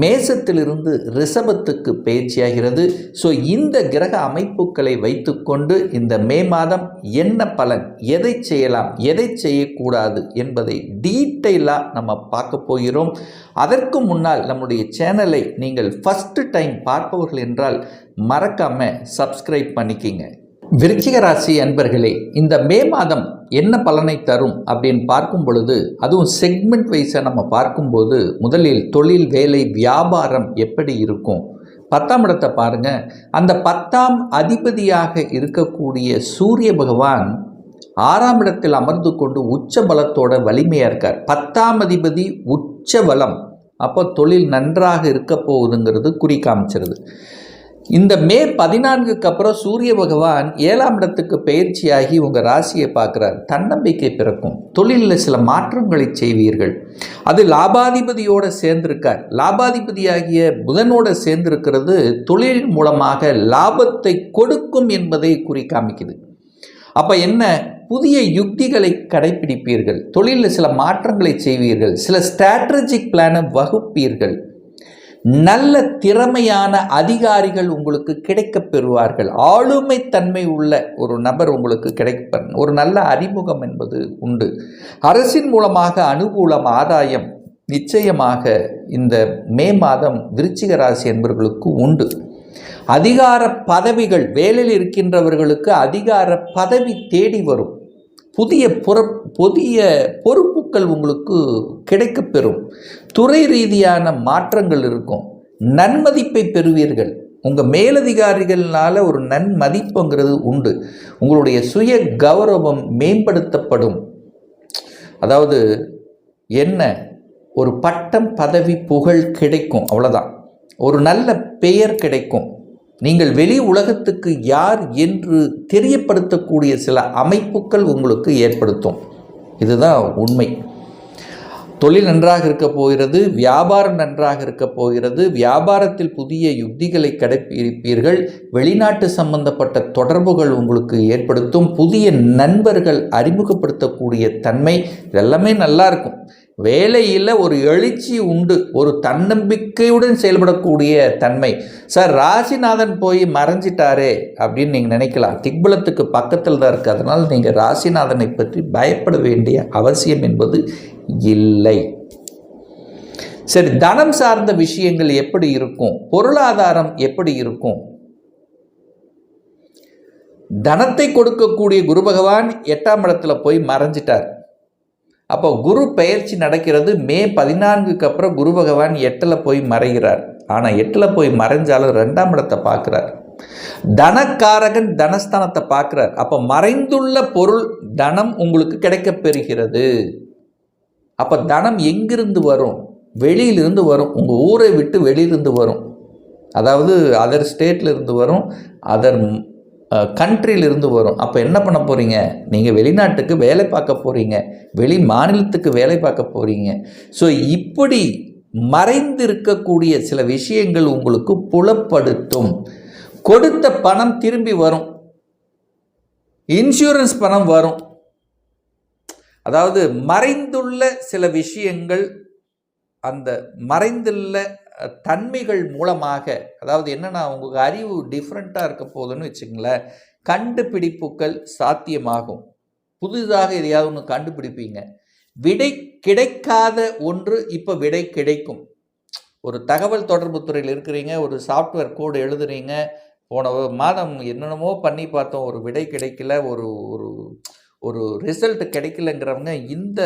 மேசத்திலிருந்து ரிஷபத்துக்கு பயிற்சியாகிறது ஸோ இந்த கிரக அமைப்புகளை வைத்துக்கொண்டு இந்த மே மாதம் என்ன பலன் எதை செய்யலாம் எதை செய்யக்கூடாது என்பதை டீட்டெயிலாக நம்ம பார்க்க போகிறோம். அதற்கு முன்னால் நம்முடைய சேனலை நீங்கள் ஃபஸ்ட்டு டைம் பார்ப்பவர்கள் என்றால் மறக்காமல் சப்ஸ்கிரைப் பண்ணிக்கிங்க. விருச்சிக ராசி அன்பர்களே இந்த மே மாதம் என்ன பலனை தரும் அப்படின்னு பார்க்கும் பொழுது அதுவும் செக்மெண்ட் வைஸாக நம்ம பார்க்கும்போது முதலில் தொழில் வேலை வியாபாரம் எப்படி இருக்கும்? பத்தாம் இடத்தை பாருங்க. அந்த பத்தாம் அதிபதியாக இருக்கக்கூடிய சூரிய பகவான் ஆறாம் இடத்தில் அமர்ந்து கொண்டு உச்ச பலத்தோட வலிமையாக இருக்கார். பத்தாம் அதிபதி உச்ச பலம். அப்போ தொழில் நன்றாக இருக்க போகுதுங்கிறது குறி காமிச்சிருது. இந்த மே பதினான்குக்கு அப்புறம் சூரிய பகவான் ஏழாம் இடத்துக்கு பயிற்சியாகி உங்கள் ராசியை பார்க்குறார். தன்னம்பிக்கை பிறக்கும். தொழிலில் சில மாற்றங்களை செய்வீர்கள். அது லாபாதிபதியோடு சேர்ந்திருக்கார். லாபாதிபதியாகிய புதனோடு சேர்ந்திருக்கிறது தொழில் மூலமாக லாபத்தை கொடுக்கும் என்பதை குறி காமிக்குது. அப்போ என்ன? புதிய யுக்திகளை கடைபிடிப்பீர்கள். தொழிலில் சில மாற்றங்களை செய்வீர்கள். சில ஸ்ட்ராட்டஜிக் பிளானை வகுப்பீர்கள். நல்ல திறமையான அதிகாரிகள் உங்களுக்கு கிடைக்கப் பெறுவார்கள். ஆளுமை தன்மை உள்ள ஒரு நபர் உங்களுக்கு கிடைப்ப ஒரு நல்ல அறிமுகம் என்பது உண்டு. அரசின் மூலமாக அனுகூலம் ஆதாயம் நிச்சயமாக இந்த மே மாதம் விருச்சிக ராசி என்பவர்களுக்கு உண்டு. அதிகார பதவிகள் வேலையில் இருக்கின்றவர்களுக்கு அதிகார பதவி தேடி வரும். புதிய புற புதிய பொறுப்புகள் உங்களுக்கு கிடைக்கப்பெறும் துறை ரீதியான மாற்றங்கள் இருக்கும். நன்மதிப்பை பெறுவீர்கள். உங்கள் மேலதிகாரிகள்னால ஒரு நன்மதிப்புங்கிறது உண்டு. உங்களுடைய சுய கௌரவம் மேம்படுத்தப்படும். அதாவது என்ன? ஒரு பட்டம் பதவி புகழ் கிடைக்கும். அவ்வளோதான் ஒரு நல்ல பெயர் கிடைக்கும். நீங்கள் வெளி உலகத்துக்கு யார் என்று தெரியப்படுத்தக்கூடிய சில அமைப்புகள் உங்களுக்கு ஏற்படுத்தும். இதுதான் உண்மை. தொழில் நன்றாக இருக்க போகிறது வியாபாரம் நன்றாக இருக்க போகிறது வியாபாரத்தில் புதிய யுக்திகளை கடைப்பிடிப்பீர்கள் வெளிநாட்டு சம்பந்தப்பட்ட தொடர்புகள் உங்களுக்கு ஏற்படுத்தும் புதிய நண்பர்கள் அறிமுகப்படுத்தக்கூடிய தன்மை இதெல்லாமே நல்லா இருக்கும். வேலையில் ஒரு எழுச்சி உண்டு ஒரு தன்னம்பிக்கையுடன் செயல்படக்கூடிய தன்மை. சார் ராசிநாதன் போய் மறைஞ்சிட்டாரே அப்படின்னு நீங்கள் நினைக்கலாம். திக்பலத்துக்கு பக்கத்தில் தான் இருக்குது அதனால் நீங்கள் ராசிநாதனை பற்றி பயப்பட வேண்டிய அவசியம் என்பது இல்லை. சரி தனம் சார்ந்த விஷயங்கள் எப்படி இருக்கும்? பொருளாதாரம் எப்படி இருக்கும்? தனத்தை கொடுக்கக்கூடிய குரு பகவான் எட்டாம் இடத்துல போய் மறைஞ்சிட்டார். அப்போ குரு பெயர்ச்சி நடக்கிறது மே பதினான்குக்கு அப்புறம் குரு பகவான் எட்டில் போய் மறைகிறார். ஆனால் எட்டில் போய் மறைஞ்சாலும் ரெண்டாம் இடத்தை பார்க்குறார். தனக்காரகன் தனஸ்தானத்தை பார்க்குறார். அப்போ மறைந்துள்ள பொருள் தனம் உங்களுக்கு கிடைக்கப் பெறுகிறது. அப்போ தனம் எங்கிருந்து வரும்? வெளியிலிருந்து வரும். உங்கள் ஊரை விட்டு வெளியிலிருந்து வரும். அதாவது அதர் ஸ்டேட்டில் இருந்து வரும். அதர் கண்ட்ரியிலிருந்து வரும். அப்போ என்ன பண்ண போகிறீங்க நீங்கள் வெளிநாட்டுக்கு வேலை பார்க்க போகிறீங்க வெளி மாநிலத்துக்கு வேலை பார்க்க போகிறீங்க ஸோ இப்படி மறைந்து இருக்கக்கூடிய சில விஷயங்கள் உங்களுக்கு புலப்படுத்தும். கொடுத்த பணம் திரும்பி வரும். இன்சூரன்ஸ் பணம் வரும். அதாவது மறைந்துள்ள சில விஷயங்கள் அந்த மறைந்துள்ள தன்மைகள் மூலமாக அதாவது என்னென்னா உங்களுக்கு அறிவு டிஃப்ரெண்ட்டாக இருக்க போகுதுன்னு வச்சுங்களேன் கண்டுபிடிப்புகள் சாத்தியமாகும். புதிதாக எதையாவது ஒன்று கண்டுபிடிப்பீங்க. விடை கிடைக்காத ஒன்று இப்போ விடை கிடைக்கும். ஒரு தகவல் தொடர்பு துறையில் இருக்கிறீங்க ஒரு சாஃப்ட்வேர் கோடு எழுதுறீங்க போன மாதம் என்னென்னமோ பண்ணி பார்த்தோம் ஒரு விடை கிடைக்கல ஒரு ஒரு ஒரு ரிசல்ட் கிடைக்கலங்கிறவங்க இந்த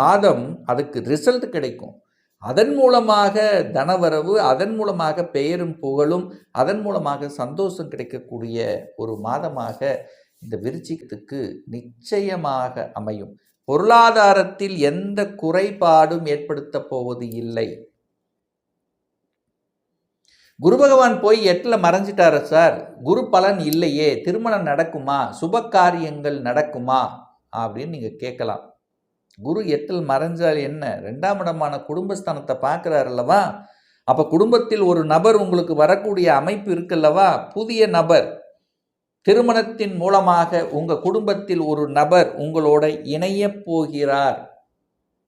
மாதம் அதுக்கு ரிசல்ட் கிடைக்கும். அதன் மூலமாக தனவரவு அதன் மூலமாக பெயரும் புகழும் அதன் மூலமாக சந்தோஷம் கிடைக்கக்கூடிய ஒரு மாதமாக இந்த விருச்சிகத்துக்கு நிச்சயமாக அமையும். பொருளாதாரத்தில் எந்த குறைபாடும் ஏற்படுத்த போவது இல்லை. குரு பகவான் போய் எட்டில் மறைஞ்சிட்டாரு சார்? குரு பலன் இல்லையே. திருமணம் நடக்குமா? சுப காரியங்கள் நடக்குமா? அப்படின்னு நீங்கள் கேட்கலாம். குரு எட்டில் மறைஞ்சால் என்ன? ரெண்டாம் இடமான குடும்பஸ்தானத்தை பார்க்குறாரு அல்லவா? அப்போ குடும்பத்தில் ஒரு நபர் உங்களுக்கு வரக்கூடிய அமைப்பு இருக்குல்லவா புதிய நபர். திருமணத்தின் மூலமாக உங்கள் குடும்பத்தில் ஒரு நபர் உங்களோட இணையப் போகிறார்.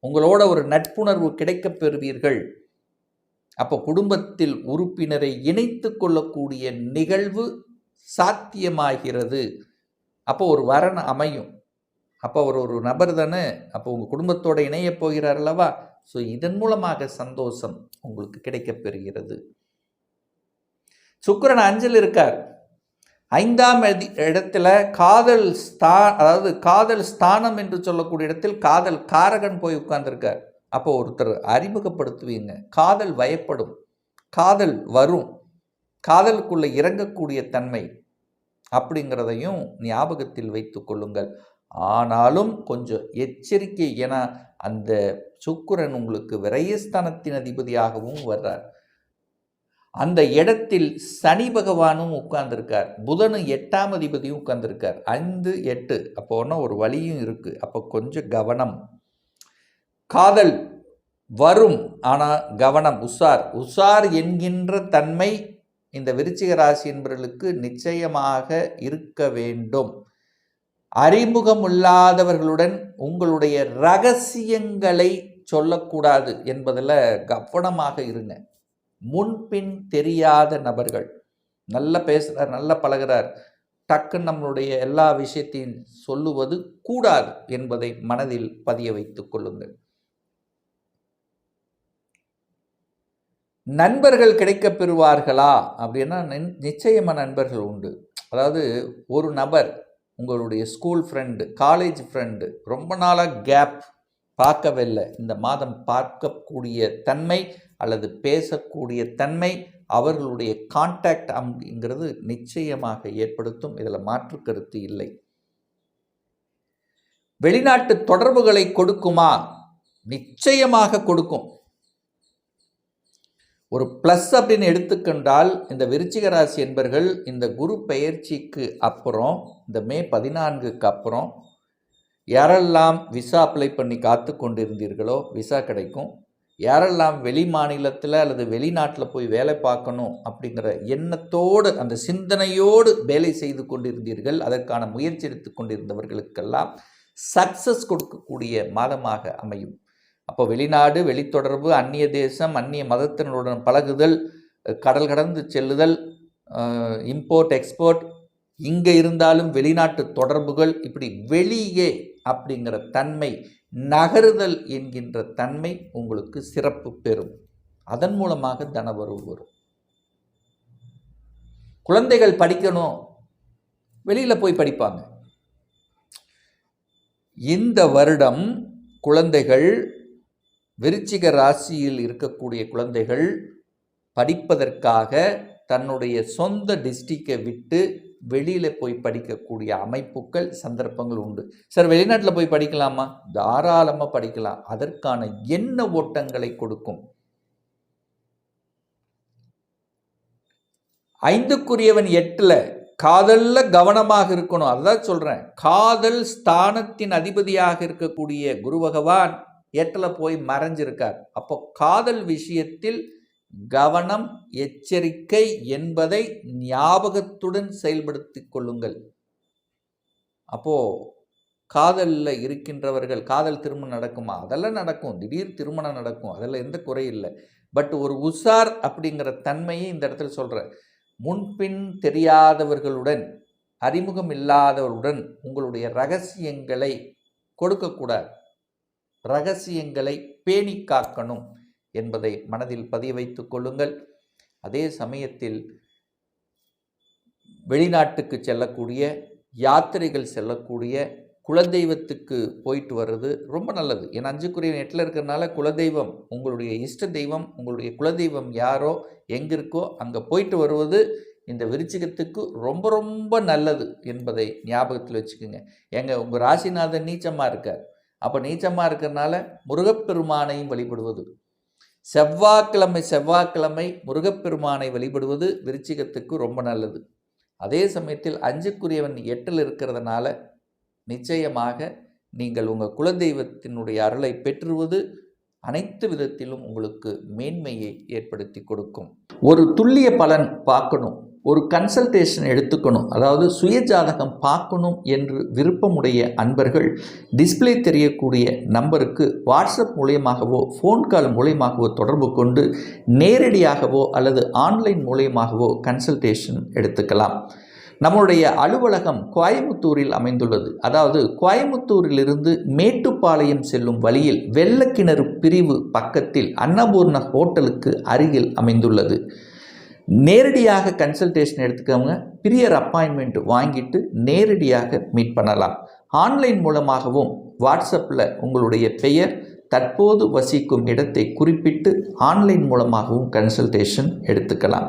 உங்களோட ஒரு நட்புணர்வு கிடைக்கப் பெறுவீர்கள். அப்போ குடும்பத்தில் உறுப்பினரை இணைத்து கொள்ளக்கூடிய நிகழ்வு சாத்தியமாகிறது. அப்போ ஒரு வரன் அமையும். அப்போ அவர் ஒரு நபர் தானே? அப்போ உங்கள் குடும்பத்தோட இணையப் போகிறார் அல்லவா? ஸோ இதன் மூலமாக சந்தோஷம் உங்களுக்கு கிடைக்கப் பெறுகிறது. அஞ்சல் இருக்கார். ஐந்தாம் இடத்துல காதல் ஸ்தா அதாவது காதல் ஸ்தானம் என்று சொல்லக்கூடிய இடத்தில் காதல் காரகன் போய் உட்கார்ந்துருக்கார். அப்போ ஒருத்தர் அறிமுகப்படுத்துவீங்க. காதல் வயப்படும். காதல் வரும். காதலுக்குள்ளே இறங்கக்கூடிய தன்மை அப்படிங்கிறதையும் ஞாபகத்தில் வைத்து கொள்ளுங்கள். ஆனாலும் கொஞ்சம் எச்சரிக்கை ஏன்னா அந்த சுக்கிரன் உங்களுக்கு விரயஸ்தானத்தின் அதிபதியாகவும் வர்றார். அந்த இடத்தில் சனி பகவானும் உட்கார்ந்திருக்கார். புதனும் எட்டாம் அதிபதியும் உட்கார்ந்திருக்கார். ஐந்து எட்டு அப்போ ஒன்றும் ஒரு வழியும் இருக்குது அப்போ கொஞ்சம் கவனம். காதல் வரும் ஆனால் கவனம் உஷார். உஷார் என்கின்ற தன்மை இந்த விருச்சிக ராசி என்பவர்களுக்கு நிச்சயமாக இருக்க வேண்டும். அறிமுகமில்லாதவர்களுடன் உங்களுடைய ரகசியங்களை சொல்லக்கூடாது என்பதில் கவனமாக இருங்க. முன்பின் தெரியாத நபர்கள். நல்லா பேசுகிறார் நல்லா பழகுறார். டக்குன்னு நம்மளுடைய எல்லா விஷயத்தையும் சொல்லுவது கூடாது என்பதை மனதில் பதிய வைத்துக் கொள்ளுங்கள். நண்பர்கள் கிடைக்கப் பெறுவார்களா அப்படின்னா நிச்சயமாக நண்பர்கள் உண்டு. அதாவது ஒரு நபர் உங்களுடைய ஸ்கூல் ஃப்ரெண்டு காலேஜ் ஃப்ரெண்டு ரொம்ப நாளாக கேப் பார்க்கவில்லை இந்த மாதம் பார்க்கக்கூடிய தன்மை அல்லது பேசக்கூடிய தன்மை அவர்களுடைய கான்டாக்ட் அப்படிங்கிறது நிச்சயமாக ஏற்படுத்தும். இதில் மாற்று கருத்து இல்லை. வெளிநாட்டு தொடர்புகளை கொடுக்குமா? நிச்சயமாக கொடுக்கும். ஒரு ப்ளஸ் அப்படின்னு எடுத்துக்கொண்டால் இந்த விருச்சிக ராசி என்பர்கள் இந்த குரு பெயர்ச்சிக்கு அப்புறம் இந்த மே பதினான்குக்கு அப்புறம் யாரெல்லாம் விசா அப்ளை பண்ணி காத்து கொண்டிருந்தீர்களோ விசா கிடைக்கும். யாரெல்லாம் வெளி மாநிலத்தில் அல்லது வெளிநாட்டில் போய் வேலை பார்க்கணும் அப்படிங்கிற எண்ணத்தோடு அந்த சிந்தனையோடு வேலை செய்து கொண்டிருந்தீர்கள் அதற்கான முயற்சி எடுத்து கொண்டிருந்தவர்களுக்கெல்லாம் சக்ஸஸ் கொடுக்கக்கூடிய மாதமாக அமையும். அப்போ வெளிநாடு வெளித்தொடர்பு அந்நிய தேசம் அந்நிய மதத்தினருடன் பழகுதல் கடல் கடந்து செல்லுதல் இம்போர்ட் எக்ஸ்போர்ட் இங்கே இருந்தாலும் வெளிநாட்டு தொடர்புகள் இப்படி வெளியே அப்படிங்கிற தன்மை நகருதல் என்கின்ற தன்மை உங்களுக்கு சிறப்பு பெறும். அதன் மூலமாக தனவரவு வரும். குழந்தைகள் படிக்கணும். வெளியில் போய் படிப்பாங்க. இந்த வருடம் குழந்தைகள் விருச்சிக ராசியில் இருக்கக்கூடிய குழந்தைகள் படிப்பதற்காக தன்னுடைய சொந்த டிஸ்ட்ரிக்டை விட்டு வெளியில் போய் படிக்கக்கூடிய அமைப்புகள் சந்தர்ப்பங்கள் உண்டு. சார் வெளிநாட்டில் போய் படிக்கலாமா? தாராளமாக படிக்கலாம். அதற்கான என்ன ஓட்டங்களை கொடுக்கும்? ஐந்துக்குரியவன் எட்டில் காதலில் கவனமாக இருக்கணும். அதான் சொல்கிறேன் காதல் ஸ்தானத்தின் அதிபதியாக இருக்கக்கூடிய குரு பகவான் எட்டில் போய் மறைஞ்சிருக்கார். அப்போ காதல் விஷயத்தில் கவனம் எச்சரிக்கை என்பதை ஞாபகத்துடன் செயல்படுத்திக் கொள்ளுங்கள். அப்போ காதலில் இருக்கின்றவர்கள் காதல் திருமணம் நடக்குமா? அதெல்லாம் நடக்கும். திடீர் திருமணம் நடக்கும். அதில் எந்த குறையும் இல்லை. பட் ஒரு உஷார் அப்படிங்கிற தன்மையை இந்த இடத்துல சொல்கிறேன் முன்பின் தெரியாதவர்களுடன் அறிமுகம் இல்லாதவருடன் உங்களுடைய ரகசியங்களை கொடுக்கக்கூடாது. ரகசியங்களை பேணி காக்கணும் என்பதை மனதில் பதிய வைத்து கொள்ளுங்கள். அதே சமயத்தில் வெளிநாட்டுக்கு செல்லக்கூடிய யாத்திரைகள் செல்லக்கூடிய குலதெய்வத்துக்கு போயிட்டு வர்றது ரொம்ப நல்லது. ஏன்னா அஞ்சுக்குரிய நெட்டில் இருக்கிறனால குலதெய்வம் உங்களுடைய இஷ்ட தெய்வம் உங்களுடைய குலதெய்வம் யாரோ எங்கே இருக்கோ அங்கே போயிட்டு வருவது இந்த விருச்சிகத்துக்கு ரொம்ப ரொம்ப நல்லது என்பதை ஞாபகத்தில் வச்சுக்கோங்க. எங்கள் உங்கள் ராசிநாதன் நீச்சமாக இருக்கார். அப்போ நீச்சமாக இருக்கிறனால முருகப்பெருமானையும் வழிபடுவது. செவ்வாய்க்கிழமை செவ்வாய்க்கிழமை முருகப்பெருமானை வழிபடுவது விருச்சிகத்துக்கு ரொம்ப நல்லது. அதே சமயத்தில் அஞ்சுக்குரியவன் எட்டில் இருக்கிறதுனால நிச்சயமாக நீங்கள் உங்கள் குலதெய்வத்தினுடைய அருளை பெற்றுவது அனைத்து விதத்திலும் உங்களுக்கு மேன்மையை ஏற்படுத்தி கொடுக்கும். ஒரு துல்லிய பலன் பார்க்கணும். ஒரு கன்சல்டேஷன் எடுத்துக்கணும். அதாவது சுயஜாதகம் பார்க்கணும் என்று விருப்பமுடைய அன்பர்கள் டிஸ்ப்ளே தெரியக்கூடிய நம்பருக்கு வாட்ஸ்அப் மூலியமாகவோ ஃபோன் கால் மூலியமாகவோ தொடர்பு கொண்டு நேரடியாகவோ அல்லது ஆன்லைன் மூலியமாகவோ கன்சல்டேஷன் எடுத்துக்கலாம். நம்முடைய அலுவலகம் கோயமுத்தூரில் அமைந்துள்ளது. அதாவது கோயமுத்தூரிலிருந்து மேட்டுப்பாளையம் செல்லும் வழியில் வெள்ளக்கிணறு பிரிவு பக்கத்தில் அன்னபூர்ண ஹோட்டலுக்கு அருகில் அமைந்துள்ளது. நேரடியாக கன்சல்டேஷன் எடுத்துக்கவங்க பிரியர் அப்பாயின்மெண்ட் வாங்கிட்டு நேரடியாக மீட் பண்ணலாம். ஆன்லைன் மூலமாகவும் வாட்ஸ்அப்பில் உங்களுடைய பெயர் தற்போது வசிக்கும் இடத்தை குறிப்பிட்டு ஆன்லைன் மூலமாகவும் கன்சல்டேஷன் எடுத்துக்கலாம்.